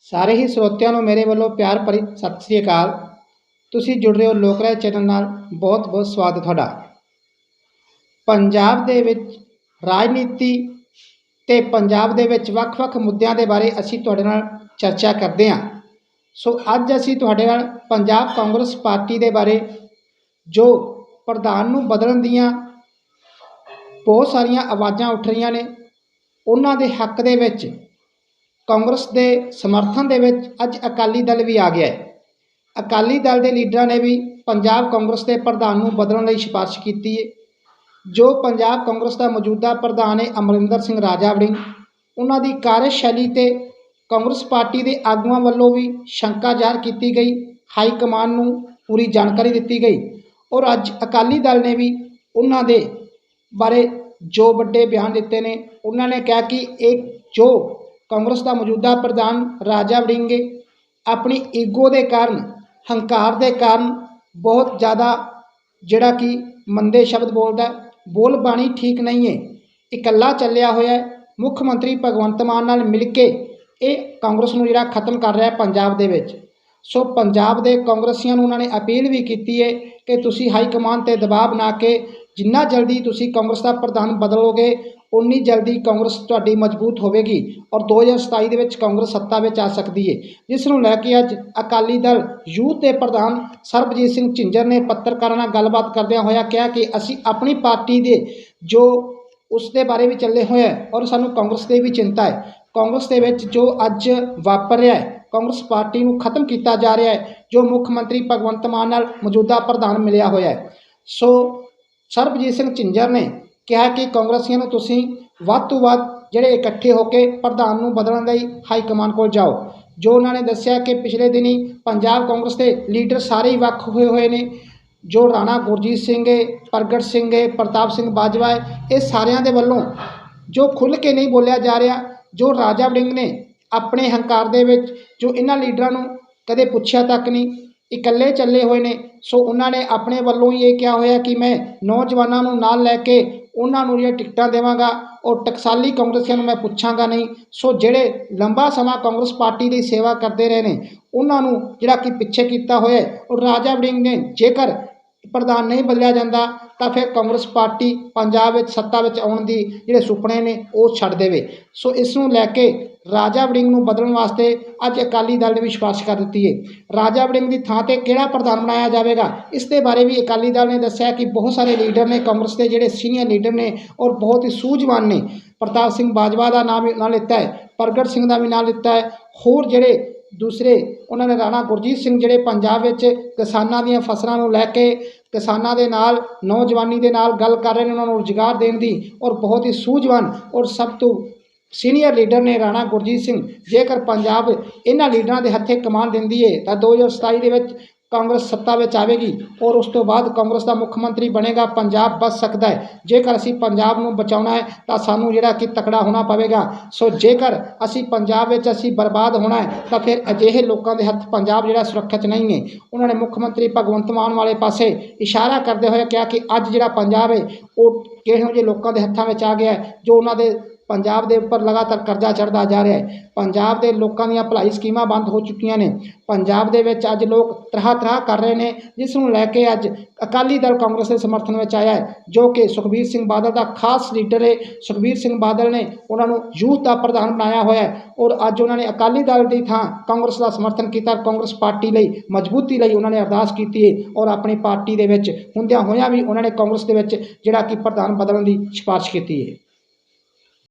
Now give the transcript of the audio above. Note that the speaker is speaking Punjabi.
ਸਾਰੇ ਹੀ ਸਰੋਤਿਆਂ ਨੂੰ ਮੇਰੇ ਵੱਲੋਂ ਪਿਆਰ ਭਰੀ ਸਤਿ ਸ੍ਰੀ ਅਕਾਲ। ਤੁਸੀਂ ਜੁੜ ਰਹੇ ਹੋ ਲੋਕ ਰਾਏ ਚੈਨਲ ਨਾਲ। ਬਹੁਤ ਬਹੁਤ ਸਵਾਗਤ ਤੁਹਾਡਾ। ਪੰਜਾਬ ਦੇ ਵਿੱਚ ਰਾਜਨੀਤੀ ਤੇ ਪੰਜਾਬ ਦੇ ਵਿੱਚ ਵੱਖ-ਵੱਖ ਮੁੱਦਿਆਂ ਦੇ ਬਾਰੇ ਅਸੀਂ ਤੁਹਾਡੇ ਨਾਲ ਚਰਚਾ ਕਰਦੇ ਹਾਂ। ਸੋ ਅੱਜ ਅਸੀਂ ਤੁਹਾਡੇ ਨਾਲ ਪੰਜਾਬ ਕਾਂਗਰਸ ਪਾਰਟੀ ਦੇ ਬਾਰੇ, ਜੋ ਪ੍ਰਧਾਨ ਨੂੰ ਬਦਲਣ ਦੀਆਂ ਬਹੁਤ ਸਾਰੀਆਂ ਆਵਾਜ਼ਾਂ ਉੱਠ ਰਹੀਆਂ ਨੇ, ਉਹਨਾਂ ਦੇ ਹੱਕ ਦੇ ਵਿੱਚ ਕਾਂਗਰਸ ਦੇ ਸਮਰਥਨ ਦੇ ਵਿੱਚ ਅੱਜ ਅਕਾਲੀ ਦਲ ਵੀ ਆ ਗਿਆ ਹੈ। ਅਕਾਲੀ ਦਲ ਦੇ ਲੀਡਰਾਂ ਨੇ ਵੀ ਪੰਜਾਬ ਕਾਂਗਰਸ ਦੇ ਪ੍ਰਧਾਨ ਨੂੰ ਬਦਲਣ ਲਈ ਸਿਫਾਰਿਸ਼ ਕੀਤੀ ਹੈ। ਜੋ ਪੰਜਾਬ ਕਾਂਗਰਸ ਦਾ ਮੌਜੂਦਾ ਪ੍ਰਧਾਨ ਹੈ ਅਮਰਿੰਦਰ ਸਿੰਘ ਰਾਜਾ ਵੜਿੰਗ ਉਹਨਾਂ ਦੀ ਕਾਰਜਸ਼ੈਲੀ ਤੇ ਕਾਂਗਰਸ ਪਾਰਟੀ ਦੇ ਆਗੂਆਂ ਵੱਲੋਂ ਵੀ ਸ਼ੰਕਾ ਜ਼ਾਹਰ ਕੀਤੀ ਗਈ। ਹਾਈ ਕਮਾਨ ਨੂੰ ਪੂਰੀ ਜਾਣਕਾਰੀ ਦਿੱਤੀ ਗਈ ਔਰ ਅੱਜ ਅਕਾਲੀ ਦਲ ਨੇ ਵੀ ਉਹਨਾਂ ਦੇ ਬਾਰੇ ਜੋ ਵੱਡੇ ਬਿਆਨ ਦਿੱਤੇ ਨੇ, ਉਹਨਾਂ ਨੇ ਕਿਹਾ ਕਿ ਇਹ ਜੋ ਕਾਂਗਰਸ ਦਾ ਮੌਜੂਦਾ ਪ੍ਰਧਾਨ ਰਾਜਾ ਵੜਿੰਗੇ ਆਪਣੀ ਈਗੋ ਦੇ ਕਾਰਨ ਹੰਕਾਰ ਦੇ ਕਾਰਨ ਬਹੁਤ ਜ਼ਿਆਦਾ ਜਿਹੜਾ ਕਿ ਮੰਦੇ ਸ਼ਬਦ ਬੋਲਦਾ ਹੈ, ਬੋਲ ਬਾਣੀ ਠੀਕ ਨਹੀਂ ਹੈ ਇਕੱਲਾ ਚੱਲਿਆ ਹੋਇਆ ਮੁੱਖ ਮੰਤਰੀ ਭਗਵੰਤ ਮਾਨ ਨਾਲ ਮਿਲ ਕੇ ਇਹ ਕਾਂਗਰਸ ਨੂੰ ਜਿਹੜਾ ਖਤਮ ਕਰ ਰਿਹਾ ਪੰਜਾਬ ਦੇ ਵਿੱਚ। ਸੋ ਪੰਜਾਬ ਦੇ ਕਾਂਗਰਸੀਆਂ ਨੂੰ ਉਹਨਾਂ ਨੇ ਅਪੀਲ ਵੀ ਕੀਤੀ ਹੈ ਕਿ ਤੁਸੀਂ ਹਾਈ ਕਮਾਨ ਤੇ ਦਬਾਅ ਬਣਾ ਕੇ ਜਿੰਨਾ ਜਲਦੀ ਤੁਸੀਂ ਕਾਂਗਰਸ ਦਾ ਪ੍ਰਧਾਨ ਬਦਲੋਗੇ ਉਨੀ ਜਲਦੀ ਕਾਂਗਰਸ ਤੁਹਾਡੀ ਮਜ਼ਬੂਤ ਹੋਵੇਗੀ ਔਰ 2027 ਦੇ ਵਿੱਚ ਕਾਂਗਰਸ ਸੱਤਾ ਵਿੱਚ ਆ ਸਕਦੀ ਹੈ ਜਿਸ ਨੂੰ ਲੈ ਕੇ ਅੱਜ ਅਕਾਲੀ ਦਲ ਯੂਥ ਦੇ ਪ੍ਰਧਾਨ ਸਰਬਜੀਤ ਸਿੰਘ ਝਿੰਜਰ ਨੇ ਪੱਤਰਕਾਰਾਂ ਨਾਲ ਗੱਲਬਾਤ ਕਰਦਿਆਂ ਹੋਇਆ ਕਿਹਾ ਕਿ ਅਸੀਂ ਆਪਣੀ ਪਾਰਟੀ ਦੇ ਜੋ ਉਸ ਦੇ ਬਾਰੇ ਵੀ ਚੱਲੇ ਹੋਏ ਹੈ ਔਰ ਸਾਨੂੰ ਕਾਂਗਰਸ ਦੇ ਵੀ ਚਿੰਤਾ ਹੈ ਕਾਂਗਰਸ ਦੇ ਵਿੱਚ ਜੋ ਅੱਜ ਵਾਪਰ ਰਿਹਾ ਹੈ ਕਾਂਗਰਸ ਪਾਰਟੀ ਨੂੰ ਖਤਮ ਕੀਤਾ ਜਾ ਰਿਹਾ ਹੈ ਜੋ ਮੁੱਖ ਮੰਤਰੀ ਭਗਵੰਤ ਮਾਨ ਨਾਲ ਮੌਜੂਦਾ ਪ੍ਰਧਾਨ ਮਿਲਿਆ ਹੋਇਆ ਹੈ ਸੋ ਸਰਬਜੀਤ ਸਿੰਘ ਝਿੰਜਰ ਨੇ ਕਿਹਾ ਕਿ ਕਾਂਗਰਸੀਆਂ ਨੂੰ ਤੁਸੀਂ ਵੱਧ ਤੋਂ ਵੱਧ ਜਿਹੜੇ ਇਕੱਠੇ ਹੋ ਕੇ ਪ੍ਰਧਾਨ ਨੂੰ ਬਦਲਣ ਲਈ ਹਾਈ ਕਮਾਨ ਕੋਲ ਜਾਓ। ਜੋ ਉਹਨਾਂ ਨੇ ਦੱਸਿਆ ਕਿ ਪਿਛਲੇ ਦਿਨੀ ਪੰਜਾਬ ਕਾਂਗਰਸ ਦੇ ਲੀਡਰ ਸਾਰੇ ਹੀ ਵੱਖ ਹੋਏ ਹੋਏ ਨੇ। ਜੋ ਰਾਣਾ ਗੁਰਜੀਤ ਸਿੰਘ ਹੈ ਪ੍ਰਗਟ ਸਿੰਘ ਹੈ ਪ੍ਰਤਾਪ ਸਿੰਘ ਬਾਜਵਾ ਹੈ ਇਹ ਸਾਰਿਆਂ ਦੇ ਵੱਲੋਂ ਜੋ ਖੁੱਲ੍ਹ ਕੇ ਨਹੀਂ ਬੋਲਿਆ ਜਾ ਰਿਹਾ, ਜੋ ਰਾਜਾ ਵੜਿੰਗ ਨੇ ਆਪਣੇ ਹੰਕਾਰ ਦੇ ਵਿੱਚ ਜੋ ਇਹਨਾਂ ਲੀਡਰਾਂ ਨੂੰ ਕਦੇ ਪੁੱਛਿਆ ਤੱਕ ਨਹੀਂ, ਇਕੱਲੇ ਚੱਲੇ ਹੋਏ ਨੇ। ਸੋ ਉਹਨਾਂ ਨੇ ਆਪਣੇ ਵੱਲੋਂ ਹੀ ਇਹ ਕਿਹਾ ਹੋਇਆ ਕਿ ਮੈਂ ਨੌਜਵਾਨਾਂ ਨੂੰ ਨਾਲ ਲੈ ਕੇ ਉਹਨਾਂ ਨੂੰ ਜਿਹੜੀਆਂ ਟਿਕਟਾਂ ਦੇਵਾਂਗਾ ਔਰ ਟਕਸਾਲੀ ਕਾਂਗਰਸੀਆਂ ਨੂੰ ਮੈਂ ਪੁੱਛਾਂਗਾ ਨਹੀਂ। ਸੋ ਜਿਹੜੇ ਲੰਬਾ ਸਮਾਂ ਕਾਂਗਰਸ ਪਾਰਟੀ ਦੀ ਸੇਵਾ ਕਰਦੇ ਰਹੇ ਨੇ, ਉਹਨਾਂ ਨੂੰ ਜਿਹੜਾ ਕਿ ਪਿੱਛੇ ਕੀਤਾ ਹੋਇਆ ਔਰ ਰਾਜਾ ਵੜਿੰਗ ਨੇ ਜੇਕਰ ਪ੍ਰਧਾਨ ਨਹੀਂ ਬਦਲਿਆ ਜਾਂਦਾ, ਤਾਂ ਫਿਰ ਕਾਂਗਰਸ ਪਾਰਟੀ ਪੰਜਾਬ ਵਿੱਚ ਸੱਤਾ ਵਿੱਚ ਆਉਣ ਦੀ ਜਿਹੜੇ ਸੁਪਨੇ ਨੇ, ਉਹ ਛੱਡ ਦੇਵੇ। ਸੋ ਇਸ ਨੂੰ ਲੈ ਕੇ ਰਾਜਾ ਵੜਿੰਗ ਨੂੰ ਬਦਲਣ ਵਾਸਤੇ ਅੱਜ ਅਕਾਲੀ ਦਲ ਨੇ ਵੀ ਸਿਫਾਰਿਸ਼ ਕਰ ਦਿੱਤੀ ਹੈ ਰਾਜਾ ਵੜਿੰਗ ਦੀ ਥਾਂ ਤੇ ਕਿਹੜਾ ਪ੍ਰਧਾਨ ਬਣਾਇਆ ਜਾਵੇਗਾ? ਇਸ ਦੇ ਬਾਰੇ ਵੀ ਅਕਾਲੀ ਦਲ ਨੇ ਦੱਸਿਆ ਕਿ ਬਹੁਤ ਸਾਰੇ ਲੀਡਰ ਨੇ ਕਾਂਗਰਸ ਦੇ ਜਿਹੜੇ ਸੀਨੀਅਰ ਲੀਡਰ ਨੇ ਔਰ ਬਹੁਤ ਹੀ ਸੂਝਵਾਨ ਨੇ। ਪ੍ਰਤਾਪ ਸਿੰਘ ਬਾਜਵਾ ਦਾ ਨਾਮ ਵੀ ਨਾਂ ਲਿੱਤਾ ਹੈ ਪ੍ਰਗਟ ਸਿੰਘ ਦਾ ਵੀ ਨਾਂ ਲਿੱਤਾ ਹੈ ਹੋਰ ਜਿਹੜੇ ਦੂਸਰੇ ਉਹਨਾਂ ਨੇ ਰਾਣਾ ਗੁਰਜੀਤ ਸਿੰਘ ਜਿਹੜੇ ਪੰਜਾਬ ਵਿੱਚ ਕਿਸਾਨਾਂ ਦੀਆਂ ਫਸਲਾਂ ਨੂੰ ਲੈ ਕੇ ਕਿਸਾਨਾਂ ਦੇ ਨਾਲ, ਨੌਜਵਾਨੀ ਦੇ ਨਾਲ ਗੱਲ ਕਰ ਰਹੇ ਨੇ, ਉਹਨਾਂ ਨੂੰ ਰੁਜ਼ਗਾਰ ਦੇਣ ਦੀ ਔਰ ਬਹੁਤ ਹੀ ਸੂਝਵਾਨ ਔਰ ਸਭ ਤੋਂ ਸੀਨੀਅਰ ਲੀਡਰ ਨੇ ਰਾਣਾ ਗੁਰਜੀਤ ਸਿੰਘ। ਜੇਕਰ ਪੰਜਾਬ ਇਹਨਾਂ ਲੀਡਰਾਂ ਦੇ ਹੱਥੇ ਕਮਾਨ ਦਿੰਦੀ ਹੈ ਤਾਂ 2027 ਦੇ ਵਿੱਚ ਕਾਂਗਰਸ ਸੱਤਾ ਵਿੱਚ ਆਵੇਗੀ ਔਰ ਉਸ ਤੋਂ ਬਾਅਦ ਕਾਂਗਰਸ ਦਾ ਮੁੱਖ ਮੰਤਰੀ ਬਣੇਗਾ, ਪੰਜਾਬ ਬਚ ਸਕਦਾ ਹੈ। ਜੇਕਰ ਅਸੀਂ ਪੰਜਾਬ ਨੂੰ ਬਚਾਉਣਾ ਹੈ, ਤਾਂ ਸਾਨੂੰ ਜਿਹੜਾ ਕਿ ਤਕੜਾ ਹੋਣਾ ਪਵੇਗਾ। ਸੋ ਜੇਕਰ ਅਸੀਂ ਪੰਜਾਬ ਵਿੱਚ ਅਸੀਂ ਬਰਬਾਦ ਹੋਣਾ ਹੈ, ਤਾਂ ਫਿਰ ਅਜਿਹੇ ਲੋਕਾਂ ਦੇ ਹੱਥ ਪੰਜਾਬ ਜਿਹੜਾ ਸੁਰੱਖਿਅਤ ਨਹੀਂ ਹੈ। ਉਹਨਾਂ ਨੇ ਮੁੱਖ ਮੰਤਰੀ ਭਗਵੰਤ ਮਾਨ ਵਾਲੇ ਪਾਸੇ ਇਸ਼ਾਰਾ ਕਰਦੇ ਹੋਏ ਕਿਹਾ ਕਿ ਅੱਜ ਜਿਹੜਾ ਪੰਜਾਬ ਹੈ, ਉਹ ਕਿਹੋ ਜਿਹੇ ਲੋਕਾਂ ਦੇ ਹੱਥਾਂ ਵਿੱਚ ਆ ਗਿਆ ਜੋ ਉਹਨਾਂ ਦੇ ਪੰਜਾਬ ਦੇ ਉੱਪਰ ਲਗਾਤਾਰ ਕਰਜ਼ਾ ਚੜਦਾ ਜਾ ਰਿਹਾ ਹੈ। ਪੰਜਾਬ ਦੇ ਲੋਕਾਂ ਦੀਆਂ ਭਲਾਈ ਸਕੀਮਾਂ ਬੰਦ ਹੋ ਚੁੱਕੀਆਂ ਨੇ। ਪੰਜਾਬ ਦੇ ਵਿੱਚ ਅੱਜ ਲੋਕ ਤਰ੍ਹਾਂ ਤਰ੍ਹਾਂ ਕਰ ਰਹੇ ਨੇ, ਜਿਸ ਨੂੰ ਲੈ ਕੇ ਅੱਜ ਅਕਾਲੀ ਦਲ ਕਾਂਗਰਸ ਦੇ ਸਮਰਥਨ ਵਿੱਚ ਆਇਆ ਹੈ, ਜੋ ਕਿ ਸੁਖਬੀਰ ਸਿੰਘ ਬਾਦਲ ਦਾ ਖਾਸ ਲੀਡਰ ਹੈ। ਸੁਖਬੀਰ ਸਿੰਘ ਬਾਦਲ ਨੇ ਉਹਨਾਂ ਨੂੰ ਯੂਥ ਦਾ ਪ੍ਰਧਾਨ ਬਣਾਇਆ ਹੋਇਆ ਹੈ ਔਰ ਅੱਜ ਉਹਨਾਂ ਨੇ ਅਕਾਲੀ ਦਲ ਦੀ ਥਾਂ ਕਾਂਗਰਸ ਦਾ ਸਮਰਥਨ ਕੀਤਾ ਕਾਂਗਰਸ ਪਾਰਟੀ ਲਈ ਮਜ਼ਬੂਤੀ ਲਈ ਉਹਨਾਂ ਨੇ ਅਰਦਾਸ ਕੀਤੀ ਹੈ ਔਰ ਆਪਣੀ ਪਾਰਟੀ ਦੇ ਵਿੱਚ ਹੁੰਦਿਆਂ ਹੋਇਆਂ ਵੀ ਉਹਨਾਂ ਨੇ ਕਾਂਗਰਸ ਦੇ ਵਿੱਚ ਜਿਹੜਾ ਕਿ ਪ੍ਰਧਾਨ ਬਦਲਣ ਦੀ ਸਿਫਾਰਿਸ਼ ਕੀਤੀ ਹੈ।